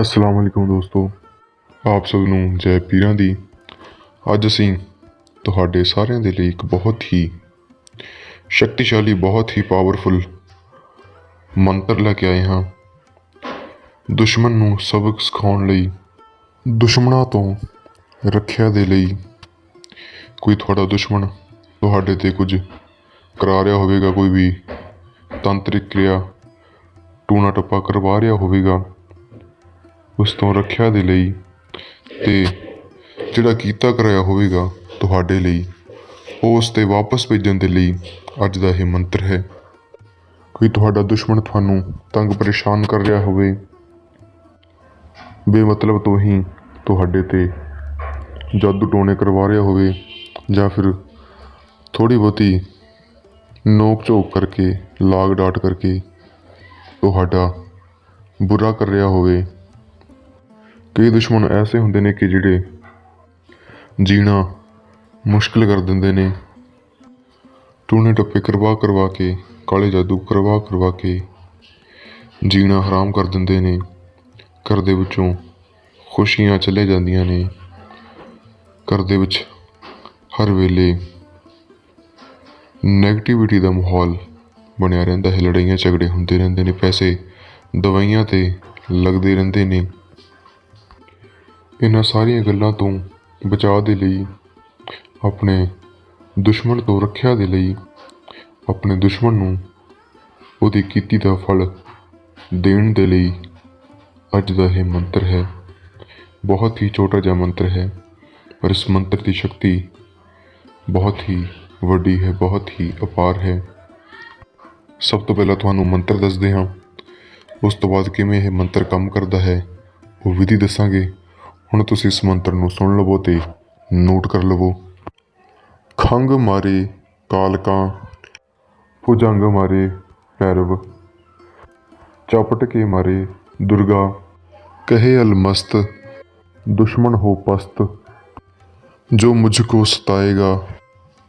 ਅਸਲਾਮ ਵਾਲੇਕੁਮ ਦੋਸਤੋ, ਆਪ ਸਭ ਨੂੰ ਜੈ ਪੀਰਾਂ ਦੀ। ਅੱਜ ਅਸੀਂ ਤੁਹਾਡੇ ਸਾਰਿਆਂ ਦੇ ਲਈ ਇੱਕ ਬਹੁਤ ਹੀ ਸ਼ਕਤੀਸ਼ਾਲੀ, ਬਹੁਤ ਹੀ ਪਾਵਰਫੁਲ ਮੰਤਰ ਲੈ ਕੇ ਆਏ ਹਾਂ। ਦੁਸ਼ਮਣ ਨੂੰ ਸਬਕ ਸਿਖਾਉਣ ਲਈ, ਦੁਸ਼ਮਣਾਂ ਤੋਂ ਰੱਖਿਆ ਦੇ ਲਈ ਕੋਈ ਤੁਹਾਡਾ ਦੁਸ਼ਮਣ ਤੁਹਾਡੇ ਤੇ ਕੁਝ ਕਰਾ ਰਿਹਾ ਹੋਵੇਗਾ, ਕੋਈ ਵੀ ਤੰਤਰਿਕ ਕਿਰਿਆ ਟੂਣਾ ਟੱਪਾ ਕਰਵਾ ਰਿਹਾ ਹੋਵੇਗਾ। ਉਸ ਤੋਂ ਰੱਖਿਆ ਦੇ ਲਈ ਅਤੇ ਜਿਹੜਾ ਕੀਤਾ ਕਰਾਇਆ ਹੋਵੇਗਾ ਤੁਹਾਡੇ ਲਈ, ਉਹ ਉਸ ਤੇ ਵਾਪਸ ਭੇਜਣ ਦੇ ਲਈ ਅੱਜ ਦਾ ਇਹ ਮੰਤਰ ਹੈ। ਕੋਈ ਤੁਹਾਡਾ ਦੁਸ਼ਮਣ ਤੁਹਾਨੂੰ ਤੰਗ ਪਰੇਸ਼ਾਨ ਕਰ ਰਿਹਾ ਹੋਵੇ, ਬੇਮਤਲਬ ਤੋਂ ਹੀ ਤੁਹਾਡੇ ਤੇ ਜਾਦੂ ਟੋਣੇ ਕਰਵਾ ਰਿਹਾ ਹੋਵੇ ਜਾਂ ਫਿਰ ਥੋੜੀ ਬਹੁਤੀ ਨੋਕ ਝੋਕ ਕਰਕੇ, ਲਾਗ ਡਾਟ ਕਰਕੇ ਤੁਹਾਡਾ ਬੁਰਾ ਕਰ ਰਿਹਾ ਹੋਵੇ ਕਈ ਦੁਸ਼ਮਣ ਐਸੇ ਹੁੰਦੇ ਨੇ ਕਿ ਜਿਹੜੇ ਜੀਣਾ ਮੁਸ਼ਕਿਲ ਕਰ ਦਿੰਦੇ ਨੇ। ਟੂਣੇ ਟੱਪੇ ਕਰਵਾ ਕਰਵਾ ਕੇ, ਕਾਲੇ ਜਾਦੂ ਕਰਵਾ ਕਰਵਾ ਕੇ ਜੀਣਾ ਹਰਾਮ ਕਰ ਦਿੰਦੇ ਨੇ। ਘਰ ਦੇ ਵਿੱਚੋਂ ਖੁਸ਼ੀਆਂ ਚਲੇ ਜਾਂਦੀਆਂ ਨੇ। ਘਰ ਦੇ ਵਿੱਚ ਹਰ ਵੇਲੇ ਨੈਗੇਟਿਵਿਟੀ ਦਾ ਮਾਹੌਲ ਬਣਿਆ ਰਹਿੰਦਾ ਹੈ। ਲੜਾਈਆਂ ਝਗੜੇ ਹੁੰਦੇ ਰਹਿੰਦੇ ਨੇ। ਪੈਸੇ, ਦਵਾਈਆਂ ਤੇ ਲੱਗਦੇ ਰਹਿੰਦੇ ਨੇ। ਇਹਨਾਂ ਸਾਰੀਆਂ ਗੱਲਾਂ ਤੋਂ ਬਚਾਅ ਦੇ ਲਈ, ਆਪਣੇ ਦੁਸ਼ਮਣ ਤੋਂ ਰੱਖਿਆ ਦੇ ਲਈ, ਆਪਣੇ ਦੁਸ਼ਮਣ ਨੂੰ ਉਹਦੀ ਕੀਤੀ ਦਾ ਫਲ ਦੇਣ ਦੇ ਲਈ ਅੱਜ ਦਾ ਇਹ ਮੰਤਰ ਹੈ। ਬਹੁਤ ਹੀ ਛੋਟਾ ਜਿਹਾ ਮੰਤਰ ਹੈ ਪਰ ਇਸ ਮੰਤਰ ਦੀ ਸ਼ਕਤੀ ਬਹੁਤ ਹੀ ਵੱਡੀ ਹੈ, ਬਹੁਤ ਹੀ ਅਪਾਰ ਹੈ। ਸਭ ਤੋਂ ਪਹਿਲਾਂ ਤੁਹਾਨੂੰ ਮੰਤਰ ਦੱਸਦੇ ਹਾਂ। ਉਸ ਤੋਂ ਬਾਅਦ ਕਿਵੇਂ ਇਹ ਮੰਤਰ ਕੰਮ ਕਰਦਾ ਹੈ, ਉਹ ਵਿਧੀ ਦੱਸਾਂਗੇ। ਹੁਣ ਤੁਸੀਂ ਇਸ ਮੰਤਰ ਨੂੰ ਸੁਣ ਲਵੋ ਤੇ ਨੋਟ ਕਰ ਲਵੋ। ਖੰਗ ਮਾਰੇ ਕਾਲਕਾਂ, ਭੁਜੰਗ ਮਾਰੇ ਪੈਰਵ ਚਪਟ ਕੇ ਮਾਰੇ ਦੁਰਗਾ, ਕਹੇ ਅਲਮਸਤ, ਦੁਸ਼ਮਣ ਹੋ ਪਸਤ, ਜੋ ਮੁਝ ਕੋ ਸਤਾਏਗਾ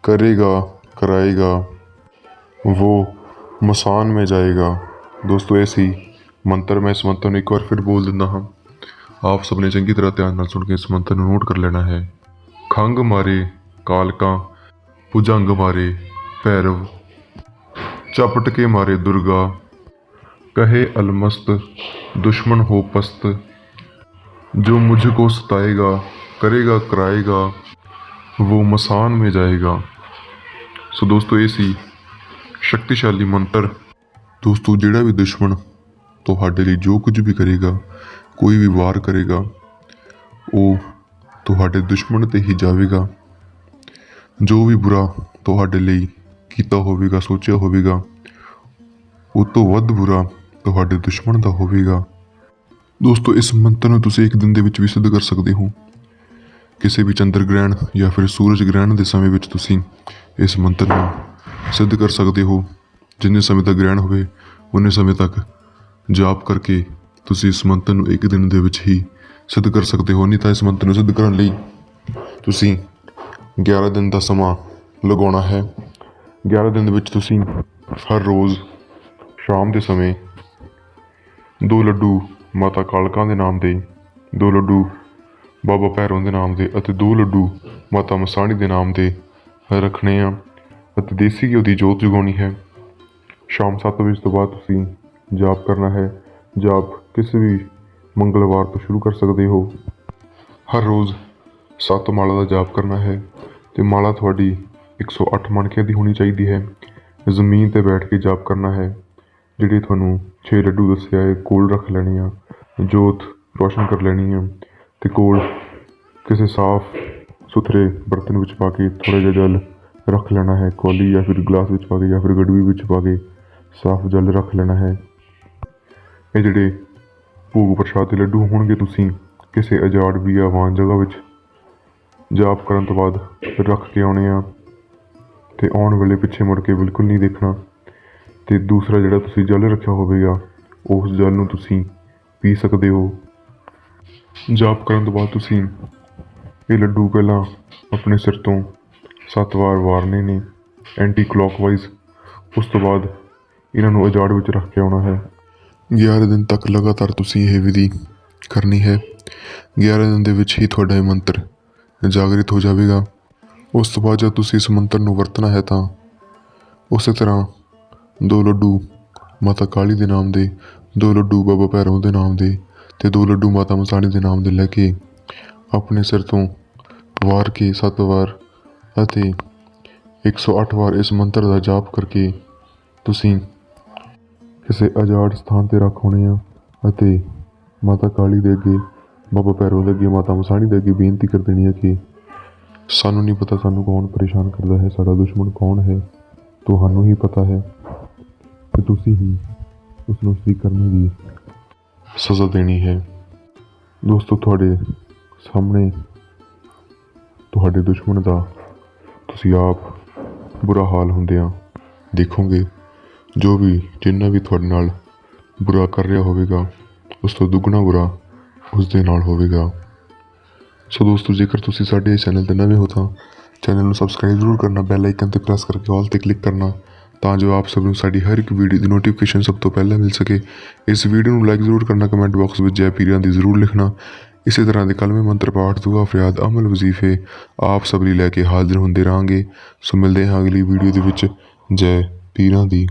करेगा कराएगा वो मसान में जाएगा दोस्तों ऐसी ਮੰਤਰ। ਮੈਂ इस ਮੰਤਰ ਨੂੰ ਇੱਕ ਵਾਰ ਫਿਰ ਬੋਲ ਦਿੰਦਾ ਹਾਂ। ਹਾਂ ਆਪ ਸਭ ਨੇ ਚੰਗੀ ਤਰ੍ਹਾਂ ਧਿਆਨ ਨਾਲ ਸੁਣ ਕੇ ਇਸ ਮੰਤਰ ਨੂੰ ਨੋਟ ਕਰ ਲੈਣਾ ਹੈ ਖੰਗ ਮਾਰੇ ਕਾਲਕਾਂ ਭੁਜੰਗ ਮਾਰੇ ਭੈਰਵ ਚਪਟ ਕੇ ਮਾਰੇ ਦੁਰਗਾ ਕਹੇ ਅਲਮਸਤ ਦੁਸ਼ਮਨ ਹੋ ਪਸਤ जो मुझको सताएगा करेगा कराएगा वो मसान में जाएगा ਸੋ ਦੋਸਤੋ ਇਹ ਸੀ ਸ਼ਕਤੀਸ਼ਾਲੀ ਮੰਤਰ ਦੋਸਤੋ ਜਿਹੜਾ ਵੀ ਦੁਸ਼ਮਣ ਤੁਹਾਡੇ ਲਈ ਜੋ ਕੁਝ ਵੀ ਕਰੇਗਾ ਕੋਈ ਵੀ ਵਾਰ ਕਰੇਗਾ, ਉਹ ਤੁਹਾਡੇ ਦੁਸ਼ਮਣ ਤੇ ਹੀ ਜਾਵੇਗਾ। ਜੋ ਵੀ ਬੁਰਾ ਤੁਹਾਡੇ ਲਈ ਕੀਤਾ ਹੋਵੇਗਾ, ਸੋਚਿਆ ਹੋਵੇਗਾ, ਉਹ ਤੋਂ ਵੱਧ ਬੁਰਾ ਤੁਹਾਡੇ ਦੁਸ਼ਮਣ ਦਾ ਹੋਵੇਗਾ। ਦੋਸਤੋ, ਇਸ ਮੰਤਰ ਨੂੰ ਤੁਸੀਂ ਇੱਕ ਦਿਨ ਦੇ ਵਿੱਚ ਵੀ ਸਿੱਧ ਕਰ ਸਕਦੇ ਹੋ। ਕਿਸੇ ਵੀ ਚੰਦਰ ਗ੍ਰਹਿਣ ਜਾਂ ਫਿਰ ਸੂਰਜ ਗ੍ਰਹਿਣ ਦੇ ਸਮੇਂ ਵਿੱਚ ਤੁਸੀਂ ਇਸ ਮੰਤਰ ਨੂੰ ਸਿੱਧ ਕਰ ਸਕਦੇ ਹੋ। ਜਿੰਨੇ ਸਮੇਂ ਤੱਕ ਗ੍ਰਹਿਣ ਹੋਵੇ ਉਨੇ ਸਮੇਂ ਤੱਕ ਜਾਪ ਕਰਕੇ ਤੁਸੀਂ ਇਸ ਮੰਤਰ ਨੂੰ ਇੱਕ ਦਿਨ ਦੇ ਵਿੱਚ ਹੀ ਸਿੱਧ ਕਰ ਸਕਦੇ ਹੋ, ਨਹੀਂ ਤਾਂ ਇਸ ਮੰਤਰ ਨੂੰ ਸਿੱਧ ਕਰਨ ਲਈ ਤੁਸੀਂ 11 ਦਿਨ ਦਾ ਸਮਾਂ ਲਗਾਉਣਾ ਹੈ। 11 ਦਿਨ ਦੇ ਵਿੱਚ ਤੁਸੀਂ ਹਰ ਰੋਜ਼ ਸ਼ਾਮ ਦੇ ਸਮੇਂ ਦੋ ਲੱਡੂ ਮਾਤਾ ਕਾਲਕਾਂ ਦੇ ਨਾਮ ਦੇ, ਦੋ ਲੱਡੂ ਬਾਬਾ ਭੈਰੋਂ ਦੇ ਨਾਮ ਦੇ ਅਤੇ ਦੋ ਲੱਡੂ ਮਾਤਾ ਮਸਾਣੀ ਦੇ ਨਾਮ ਦੇ ਰੱਖਣੇ ਆ ਅਤੇ ਦੇਸੀ ਘਿਓ ਦੀ ਜੋਤ ਜਗਾਉਣੀ ਹੈ। ਸ਼ਾਮ 7 ਵਜੇ ਤੋਂ ਬਾਅਦ ਤੁਸੀਂ ਜਾਪ ਕਰਨਾ ਹੈ। ਜਾਪ ਕਿਸੇ ਵੀ ਮੰਗਲਵਾਰ ਤੋਂ ਸ਼ੁਰੂ ਕਰ ਸਕਦੇ ਹੋ। ਹਰ ਰੋਜ਼ ਸੱਤ ਮਾਲਾ ਦਾ ਜਾਪ ਕਰਨਾ ਹੈ ਤੇ ਮਾਲਾ ਤੁਹਾਡੀ 108 ਮਣਕਿਆਂ ਦੀ ਹੋਣੀ ਚਾਹੀਦੀ ਹੈ। ਜ਼ਮੀਨ ਤੇ ਬੈਠ ਕੇ ਜਾਪ ਕਰਨਾ ਹੈ, ਜਿਹੜੇ ਤੁਹਾਨੂੰ 6 ਲੱਡੂ ਦੱਸਿਆ ਹੈ, ਕੋਲ ਰੱਖ ਲੈਣੇ ਆ, ਜੋਤ ਰੋਸ਼ਨ ਕਰ ਲੈਣੀ ਹੈ ਤੇ ਕੋਲ ਕਿਸੇ ਸਾਫ਼ ਸੁਥਰੇ ਬਰਤਨ ਵਿੱਚ ਪਾ ਕੇ ਥੋੜਾ ਜਿਹਾ ਜਲ ਰੱਖ ਲੈਣਾ ਹੈ, ਕੌਲੀ ਜਾਂ ਫਿਰ ਗਲਾਸ ਵਿੱਚ ਪਾ ਕੇ ਜਾਂ ਫਿਰ ਗੜਵੀ ਵਿੱਚ ਪਾ ਕੇ ਸਾਫ਼ ਜਲ ਰੱਖ ਲੈਣਾ ਹੈ। ਇਹ ਜਿਹੜੇ ਭੋਗ ਪ੍ਰਸ਼ਾਦ ਦੇ ਲੱਡੂ ਹੋਣਗੇ ਤੁਸੀਂ, ਕਿਸੇ ਅਜਾੜ ਬੀਆਵਾਨ ਜਗ੍ਹਾ ਵਿੱਚ, ਜਾਪ ਕਰਨ ਤੋਂ ਬਾਅਦ ਰੱਖ ਕੇ ਆਉਣੇ ਆ ਤੇ ਆਉਣ ਵੇਲੇ ਪਿੱਛੇ ਮੁੜ ਕੇ ਬਿਲਕੁਲ ਨਹੀਂ ਦੇਖਣਾ। ਤੇ ਦੂਸਰਾ ਜਿਹੜਾ ਤੁਸੀਂ ਜਲ ਰੱਖਿਆ ਹੋਵੇਗਾ, ਉਸ ਜਲ ਨੂੰ ਤੁਸੀਂ ਪੀ ਸਕਦੇ ਹੋ। ਜਾਪ ਕਰਨ ਤੋਂ ਬਾਅਦ ਤੁਸੀਂ ਇਹ ਲੱਡੂ ਪਹਿਲਾਂ ਆਪਣੇ ਸਿਰ ਤੋਂ ਸੱਤ ਵਾਰ ਵਾਰਨੇ ਨੇ ਐਂਟੀ ਕਲੌਕਵਾਈਜ਼ ਉਸ ਤੋਂ ਬਾਅਦ ਇਹਨਾਂ ਨੂੰ ਉਜਾੜ ਵਿੱਚ ਰੱਖ ਕੇ ਆਉਣਾ ਹੈ। 11 ਦਿਨ ਤੱਕ ਲਗਾਤਾਰ ਤੁਸੀਂ ਇਹ ਵਿਧੀ ਕਰਨੀ ਹੈ। 11 ਦਿਨ ਦੇ ਵਿੱਚ ਹੀ ਤੁਹਾਡਾ ਇਹ ਮੰਤਰ ਜਾਗਰਿਤ ਹੋ ਜਾਵੇਗਾ। ਉਸ ਤੋਂ ਬਾਅਦ ਜਦ ਤੁਸੀਂ ਇਸ ਮੰਤਰ ਨੂੰ ਵਰਤਣਾ ਹੈ ਤਾਂ ਉਸੇ ਤਰ੍ਹਾਂ ਦੋ ਲੱਡੂ ਮਾਤਾ ਕਾਲੀ ਦੇ ਨਾਮ ਦੇ, ਦੋ ਲੱਡੂ ਬਾਬਾ ਭੈਰੋ ਦੇ ਨਾਮ ਦੇ ਤੇ ਦੋ ਲੱਡੂ ਮਾਤਾ ਮਸਾਣੀ ਦੇ ਨਾਮ ਦੇ ਲੈ ਕੇ ਆਪਣੇ ਸਿਰ ਤੋਂ ਵਾਰ ਕੇ ਸੱਤ ਵਾਰ ਅਤੇ 108 ਵਾਰ ਇਸ ਮੰਤਰ ਦਾ ਜਾਪ ਕਰਕੇ ਤੁਸੀਂ ਕਿਸੇ ਅਜਾੜ ਸਥਾਨ ਤੇ ਰੱਖ ਹੋਣੇ ਆ ਅਤੇ ਮਾਤਾ ਕਾਲੀ ਦੇ ਅੱਗੇ, ਬਾਬਾ ਭੈਰੋ ਦੇ ਅੱਗੇ, ਮਾਤਾ ਮਸਾਣੀ ਦੇ ਅੱਗੇ ਬੇਨਤੀ ਕਰ ਦੇਣੀ ਹੈ ਕਿ ਸਾਨੂੰ ਨਹੀਂ ਪਤਾ ਸਾਨੂੰ ਕੌਣ ਪਰੇਸ਼ਾਨ ਕਰਦਾ ਹੈ, ਸਾਡਾ ਦੁਸ਼ਮਣ ਕੌਣ ਹੈ, ਤੁਹਾਨੂੰ ਹੀ ਪਤਾ ਹੈ ਤੇ ਤੁਸੀਂ ਹੀ ਉਸ ਨੂੰ ਉਸਦੀ ਕਰਨੀ ਦੀ ਸਜ਼ਾ ਦੇਣੀ ਹੈ। ਦੋਸਤੋ, ਤੁਹਾਡੇ ਸਾਹਮਣੇ ਤੁਹਾਡੇ ਦੁਸ਼ਮਣ ਦਾ ਤੁਸੀਂ ਆਪ ਬੁਰਾ ਹਾਲ ਹੁੰਦਿਆਂ ਦੇਖੋਗੇ। ਜੋ ਵੀ ਜਿੰਨਾ ਵੀ ਤੁਹਾਡੇ ਨਾਲ ਬੁਰਾ ਕਰ ਰਿਹਾ ਹੋਵੇਗਾ, ਉਸ ਤੋਂ ਦੁੱਗਣਾ ਬੁਰਾ ਉਸ ਦੇ ਨਾਲ ਹੋਵੇਗਾ। ਸੋ ਦੋਸਤੋ, ਜੇਕਰ ਤੁਸੀਂ ਸਾਡੇ ਇਸ ਚੈਨਲ ਤੇ ਨਵੇਂ ਹੋ ਤਾਂ ਚੈਨਲ ਨੂੰ ਸਬਸਕ੍ਰਾਈਬ ਜ਼ਰੂਰ ਕਰਨਾ ਬੈਲ ਆਈਕਨ ਤੇ ਪ੍ਰੈਸ ਕਰਕੇ ਆਲ ਤੇ ਕਲਿੱਕ ਕਰਨਾ, ਤਾਂ ਜੋ ਆਪ ਸਭ ਨੂੰ ਸਾਡੀ ਹਰ ਇੱਕ ਵੀਡੀਓ ਦੀ ਨੋਟੀਫਿਕੇਸ਼ਨ ਸਭ ਤੋਂ ਪਹਿਲਾਂ ਮਿਲ ਸਕੇ। ਇਸ ਵੀਡੀਓ ਨੂੰ ਲਾਈਕ ਜ਼ਰੂਰ ਕਰਨਾ ਕਮੈਂਟ ਬਾਕਸ ਵਿੱਚ ਜੈ ਪੀਰਾਂ ਦੀ ਜ਼ਰੂਰ ਲਿਖਣਾ। ਇਸੇ ਤਰ੍ਹਾਂ ਦੇ ਕਲਮੇ ਮੰਤਰ ਪਾਠ, ਦੁਆ, ਫਰਿਆਦ, ਅਮਲ, ਵਜ਼ੀਫੇ ਆਪ ਸਭ ਲਈ ਲੈ ਕੇ ਹਾਜ਼ਰ ਹੁੰਦੇ ਰਹਾਂਗੇ। ਸੋ ਮਿਲਦੇ ਹਾਂ ਅਗਲੀ ਵੀਡੀਓ ਦੇ ਵਿੱਚ। ਜੈ ਪੀਰਾਂ ਦੀ